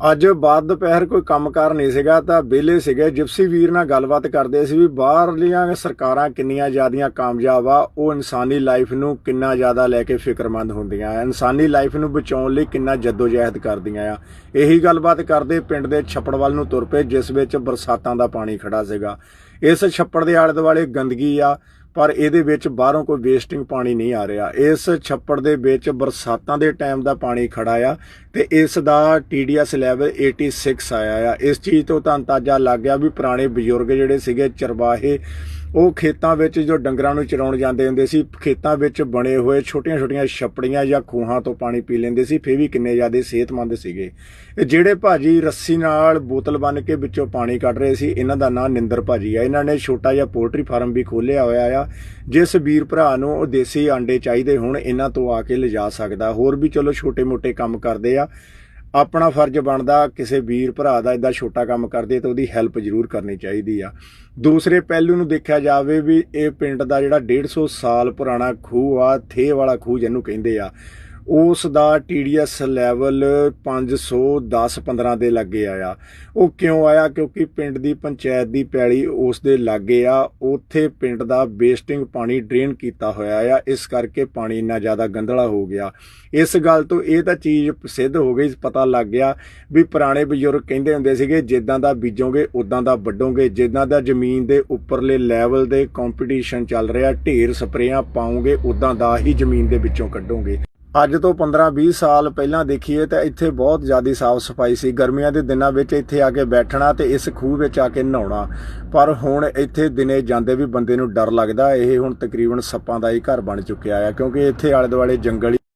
ਅੱਜ ਬਾਅਦ ਦੁਪਹਿਰ ਕੋਈ ਕੰਮਕਾਰ ਨਹੀਂ ਸੀਗਾ ਤਾਂ ਵਿਹਲੇ ਸੀਗੇ। ਜਿਪਸੀ ਵੀਰ ਨਾਲ ਗੱਲਬਾਤ ਕਰਦੇ ਸੀ ਵੀ ਬਾਹਰਲੀਆਂ ਸਰਕਾਰਾਂ ਕਿੰਨੀਆਂ ਜ਼ਿਆਦੀਆਂ ਕਾਮਯਾਬ ਆ, ਉਹ ਇਨਸਾਨੀ ਲਾਈਫ ਨੂੰ ਕਿੰਨਾ ਜ਼ਿਆਦਾ ਲੈ ਕੇ ਫਿਕਰਮੰਦ ਹੁੰਦੀਆਂ ਆ। ਇਨਸਾਨੀ ਲਾਈਫ ਨੂੰ ਬਚਾਉਣ ਲਈ ਕਿੰਨਾ ਜਦੋਜਹਿਦ ਕਰਦੀਆਂ ਆ। ਇਹੀ ਗੱਲਬਾਤ ਕਰਦੇ ਪਿੰਡ ਦੇ ਛੱਪੜ ਵੱਲ ਨੂੰ ਤੁਰ ਪਏ, ਜਿਸ ਵਿੱਚ ਬਰਸਾਤਾਂ ਦਾ ਪਾਣੀ ਖੜਾ ਸੀਗਾ। ਇਸ ਛੱਪੜ ਦੇ ਆਲੇ ਦੁਆਲੇ ਗੰਦਗੀ ਆ, ਪਰ ਇਹਦੇ ਵਿੱਚ ਬਾਹਰੋਂ ਕੋਈ ਵੇਸਟਿੰਗ ਪਾਣੀ ਨਹੀਂ ਆ ਰਿਹਾ। ਇਸ ਛੱਪੜ ਦੇ ਵਿੱਚ ਬਰਸਾਤਾਂ ਦੇ ਟਾਈਮ ਦਾ ਪਾਣੀ ਖੜਾ ਆ। ਤੇ ਇਸ ਦਾ TDS ਲੈਵਲ 86 ਆਇਆ ਆ। ਇਸ ਚੀਜ਼ ਤੋਂ ਤਾਂ ਅੰਦਾਜ਼ਾ ਲੱਗ ਗਿਆ ਵੀ ਪੁਰਾਣੇ ਬਜ਼ੁਰਗ ਜਿਹੜੇ ਸੀਗੇ ਚਰਵਾਹੇ, ਉਹ ਖੇਤਾਂ ਵਿੱਚ ਜੋ ਡੰਗਰਾਂ ਨੂੰ ਚਰਾਉਣ ਜਾਂਦੇ ਹੁੰਦੇ ਸੀ, ਖੇਤਾਂ ਵਿੱਚ ਬਣੇ ਹੋਏ ਛੋਟੀਆਂ-ਛੋਟੀਆਂ ਛੱਪੜੀਆਂ ਜਾਂ ਖੂਹਾਂ ਤੋਂ ਪਾਣੀ ਪੀ ਲੈਂਦੇ ਸੀ, ਫੇਰ ਵੀ ਕਿੰਨੇ ਜ਼ਿਆਦਾ ਸਿਹਤਮੰਦ ਸੀਗੇ। ਇਹ ਜਿਹੜੇ ਭਾਜੀ ਰੱਸੀ ਨਾਲ ਬੋਤਲ ਬੰਨ ਕੇ ਵਿੱਚੋਂ ਪਾਣੀ ਕੱਢ ਰਹੇ ਸੀ, ਇਹਨਾਂ ਦਾ ਨਾਂ ਨਿੰਦਰ ਭਾਜੀ ਆ। ਇਹਨਾਂ ਨੇ ਛੋਟਾ ਜਿਹਾ ਪੋਲਟਰੀ ਫਾਰਮ ਵੀ ਖੋਲ੍ਹਿਆ ਹੋਇਆ ਆ, ਜਿਸ ਵੀਰ ਭਰਾ ਨੂੰ ਉਹ ਦੇਸੀ ਆਂਡੇ ਚਾਹੀਦੇ ਹੁਣ, ਇਹਨਾਂ ਤੋਂ ਆ ਕੇ ਲਿਜਾ ਸਕਦਾ। ਹੋਰ ਵੀ ਚਲੋ ਛੋਟੇ-ਮੋਟੇ ਕੰਮ ਕਰਦੇ ਆ, ਆਪਣਾ ਫਰਜ਼ ਬਣਦਾ ਕਿਸੇ ਵੀਰ ਭਰਾ ਦਾ ਇਦਾਂ ਛੋਟਾ ਕੰਮ ਕਰਦੇ ਤਾਂ ਉਹਦੀ ਹੈਲਪ ਜ਼ਰੂਰ ਕਰਨੀ ਚਾਹੀਦੀ ਆ। ਦੂਸਰੇ ਪਹਿਲੂ ਨੂੰ ਦੇਖਿਆ ਜਾਵੇ ਵੀ ਇਹ ਪਿੰਡ ਦਾ ਜਿਹੜਾ 150 ਸਾਲ ਪੁਰਾਣਾ ਖੂਹ ਆ ਥੇ ਵਾਲਾ ਖੂਹ ਜਿਹਨੂੰ ਕਹਿੰਦੇ ਆ ਉਸ ਦਾ TDS ਲੈਵਲ 510 15 ਦੇ ਲੱਗੇ ਆਇਆ। ਉਹ ਕਿਉਂ ਆਇਆ? ਕਿਉਂਕਿ ਪਿੰਡ ਦੀ ਪੰਚਾਇਤ ਦੀ ਪੈਲੀ ਉਸ ਦੇ ਲਾਗੇ ਆ। ਉੱਥੇ ਪਿੰਡ ਦਾ ਵੇਸਟਿੰਗ ਪਾਣੀ ਡਰੇਨ ਕੀਤਾ ਹੋਇਆ ਆ। ਇਸ ਕਰਕੇ ਪਾਣੀ ਇੰਨਾ ਜ਼ਿਆਦਾ ਗੰਧਲਾ ਹੋ ਗਿਆ। ਇਸ ਗੱਲ ਤੋਂ ਇਹ ਤਾਂ ਚੀਜ਼ ਸਿੱਧ ਹੋ ਗਈ, ਪਤਾ ਲੱਗ ਗਿਆ ਵੀ ਪੁਰਾਣੇ ਬਜ਼ੁਰਗ ਕਹਿੰਦੇ ਹੁੰਦੇ ਸੀਗੇ, ਜਿੱਦਾਂ ਦਾ ਬੀਜੋਗੇ ਉਦਾਂ ਦਾ ਵੱਢੋਗੇ। ਜਿੱਦਾਂ ਦਾ ਜ਼ਮੀਨ ਦੇ ਉੱਪਰਲੇ ਲੈਵਲ ਦੇ ਕੰਪੀਟੀਸ਼ਨ ਚੱਲ ਰਿਹਾ, ਢੇਰ ਸਪਰੇਆਂ ਪਾਉਂਗੇ ਉਦਾਂ ਦਾ ਹੀ ਜ਼ਮੀਨ ਦੇ ਵਿੱਚੋਂ ਕੱਢੋਗੇ। ਅੱਜ ਤੋਂ 15-20 ਸਾਲ ਪਹਿਲਾਂ ਦੇਖੀਏ ਤਾਂ ਇੱਥੇ ਬਹੁਤ ਜ਼ਿਆਦਾ ਸਾਫ਼ ਸਫ਼ਾਈ ਸੀ। ਗਰਮੀਆਂ ਦੇ ਦਿਨਾਂ ਵਿੱਚ ਇੱਥੇ ਆ ਕੇ ਬੈਠਣਾ ਤੇ ਇਸ ਖੂਹ ਵਿੱਚ ਆ ਕੇ ਨਹਾਉਣਾ। ਪਰ ਹੁਣ ਇੱਥੇ ਦਿਨੇ ਜਾਂਦੇ ਵੀ ਬੰਦੇ ਨੂੰ ਡਰ ਲੱਗਦਾ। ਇਹ ਹੁਣ ਤਕਰੀਬਨ ਸੱਪਾਂ ਦਾ ਹੀ ਘਰ ਬਣ ਚੁੱਕਿਆ ਆ, ਕਿਉਂਕਿ ਇੱਥੇ ਆਲੇ ਦੁਆਲੇ ਜੰਗਲ